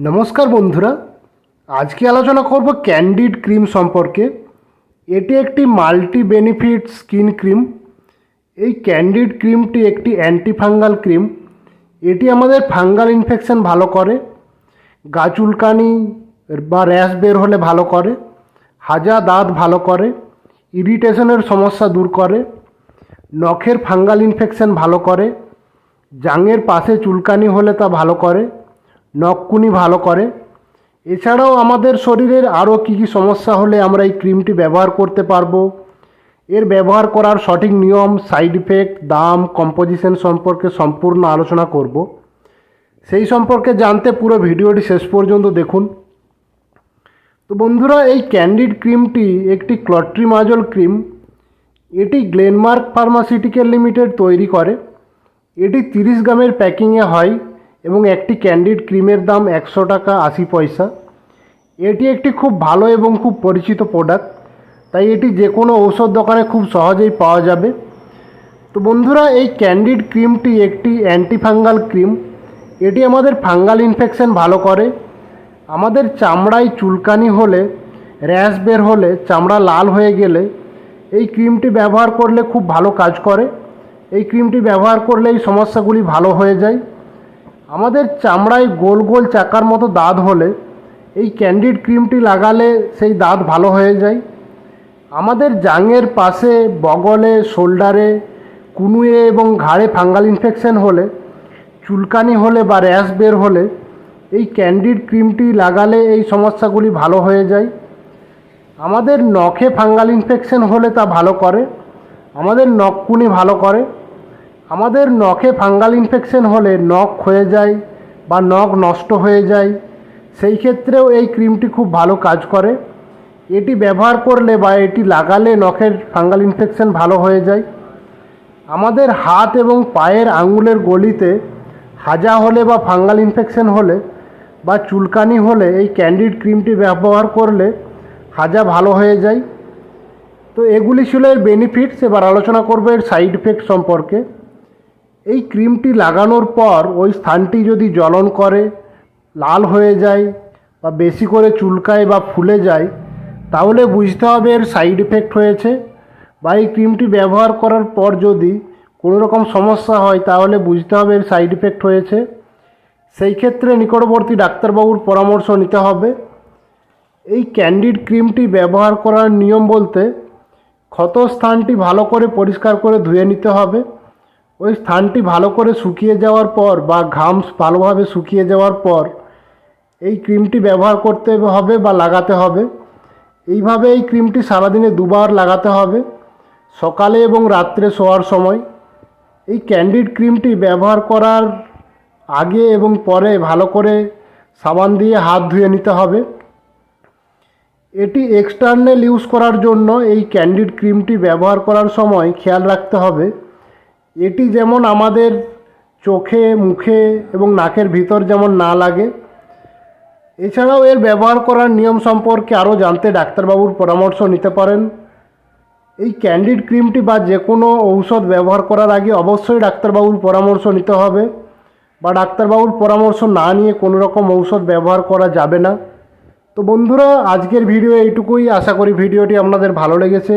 নমস্কার বন্ধুরা, আজকে আলোচনা করব ক্যান্ডিড ক্রিম সম্পর্কে। এটি একটি মাল্টি বেনিফিট স্কিন ক্রিম এই ক্যান্ডিড ক্রিমটি একটি অ্যান্টিফাঙ্গাল ক্রিম এটি আমাদের ফাঙ্গাল ইনফেকশন ভালো করে, গা চুলকানি বা র্যাশ বের হলে ভালো করে, হাজা দাঁত ভালো করে ইরিটেশনের সমস্যা দূর করে, নখের ফাঙ্গাল ইনফেকশন ভালো করে, জাঙের পাশে চুলকানি হলে তা ভালো করে নখকুনি ভালো করে। এছাড়াও আমাদের শরীরের আরও কী কী সমস্যা হলে আমরা এই ক্রিমটি ব্যবহার করতে পারব। এর ব্যবহার করার সঠিক নিয়ম, সাইড ইফেক্ট, দাম, কম্পোজিশন সম্পর্কে সম্পূর্ণ আলোচনা করব। সেই সম্পর্কে জানতে পুরো ভিডিওটি শেষ পর্যন্ত দেখুন। তো বন্ধুরা, এই ক্যান্ডিড ক্রিমটি একটি ক্লট্রিমাজল ক্রিম। এটি গ্লেনমার্ক ফার্মাসিউটিক্যাল লিমিটেড তৈরি করে। এটি তিরিশ গ্রামের প্যাকিংয়ে হয়। এবং একটি ক্যান্ডিড ক্রিমের দাম একশো টাকা আশি পয়সা। এটি একটি খুব ভালো এবং খুব পরিচিত প্রোডাক্ট তাই এটি যে কোনো ঔষধ দোকানে খুব সহজেই পাওয়া যাবে। তো বন্ধুরা, এই ক্যান্ডিড ক্রিমটি একটি অ্যান্টিফাঙ্গাল ক্রিম। এটি আমাদের ফাঙ্গাল ইনফেকশন ভালো করে। আমাদের চামড়ায় চুলকানি হলে, র্যাশ বের হলে, চামড়া লাল হয়ে গেলে, এই ক্রিমটি ব্যবহার করলে খুব ভালো কাজ করে। এই ক্রিমটি ব্যবহার করলে এই সমস্যাগুলি ভালো হয়ে যায়। আমাদের চামড়ায় গোল গোল চাকার মতো দাঁত হলে এই ক্যান্ডিড ক্রিমটি লাগালে সেই দাঁত ভালো হয়ে যায়। আমাদের জাঙের পাশে, বগলে, শোল্ডারে, কুনুয়ে এবং ঘাড়ে ফাঙ্গাল ইনফেকশন হলে, চুলকানি হলে বা র্যাশ বের হলে এই ক্যান্ডিড ক্রিমটি লাগালে এই সমস্যাগুলি ভালো হয়ে যায়। আমাদের নখে ফাঙ্গাল ইনফেকশন হলে তা ভালো করে, আমাদের নখকুনি ভালো করে আমাদের নখে ফাঙ্গাল ইনফেকশন হলে নখ ক্ষয়ে যায় বা নখ নষ্ট হয়ে যায়, সেই ক্ষেত্রেও এই ক্রিমটি খুব ভালো কাজ করে। এটি ব্যবহার করলে বা এটি লাগালে নখের ফাঙ্গাল ইনফেকশন ভালো হয়ে যায়। আমাদের হাত এবং পায়ের আঙুলের গলিতে হাজা হলে বা ফাঙ্গাল ইনফেকশন হলে বা চুলকানি হলে এই ক্যান্ডিড ক্রিমটি ব্যবহার করলে হাজা ভালো হয়ে যায়। তো এগুলি ছিল এর বেনিফিটস এবার আলোচনা করব এর সাইড ইফেক্ট সম্পর্কে। এই ক্রিমটি লাগানোর পর ওই স্থানটি যদি জ্বলন করে, লাল হয়ে যায় বা বেশি করে চুলকায় বা ফুলে যায়, তাহলে বুঝতে হবে এর সাইড ইফেক্ট হয়েছে। বা এই ক্রিমটি ব্যবহার করার পর যদি কোনো রকম সমস্যা হয়, তাহলে বুঝতে হবে এর সাইড ইফেক্ট হয়েছে। সেই ক্ষেত্রে নিকটবর্তী ডাক্তারবাবুর পরামর্শ নিতে হবে। এই ক্যান্ডিড ক্রিমটি ব্যবহার করার নিয়ম বলতে ক্ষত স্থানটি ভালো করে পরিষ্কার করে ধুয়ে নিতে হবে। ওই স্থানটি ভালো করে শুকিয়ে যাওয়ার পর বা ঘাম ভালোভাবে শুকিয়ে যাওয়ার পর এই ক্রিমটি ব্যবহার করতে হবে বা লাগাতে হবে। এইভাবে এই ক্রিমটি সারাদিনে দুবার লাগাতে হবে, সকালে এবং রাত্রে শোয়ার সময়। এই ক্যান্ডিড ক্রিমটি ব্যবহার করার আগে এবং পরে ভালো করে সাবান দিয়ে হাত ধুয়ে নিতে হবে। এটি এক্সটার্নাল ইউজ করার জন্য এই ক্যান্ডিড ক্রিমটি ব্যবহার করার সময় খেয়াল রাখতে হবে। এটি যেমন আমাদের চোখে, মুখে এবং নাকের ভিতর যেমন না লাগে, এছাড়াও এর ব্যবহার করার নিয়ম সম্পর্কে আরও জানতে ডাক্তারবাবুর পরামর্শ নিতে পারেন। এই ক্যান্ডিড ক্রিমটি বা যে কোনো ঔষধ ব্যবহার করার আগে অবশ্যই ডাক্তারবাবুর পরামর্শ নিতে হবে বা ডাক্তারবাবুর পরামর্শ না নিয়ে কোনো রকম ঔষধ ব্যবহার করা যাবে না। তো বন্ধুরা, আজকের ভিডিও এইটুকুই। আশা করি ভিডিওটি আপনাদের ভালো লেগেছে।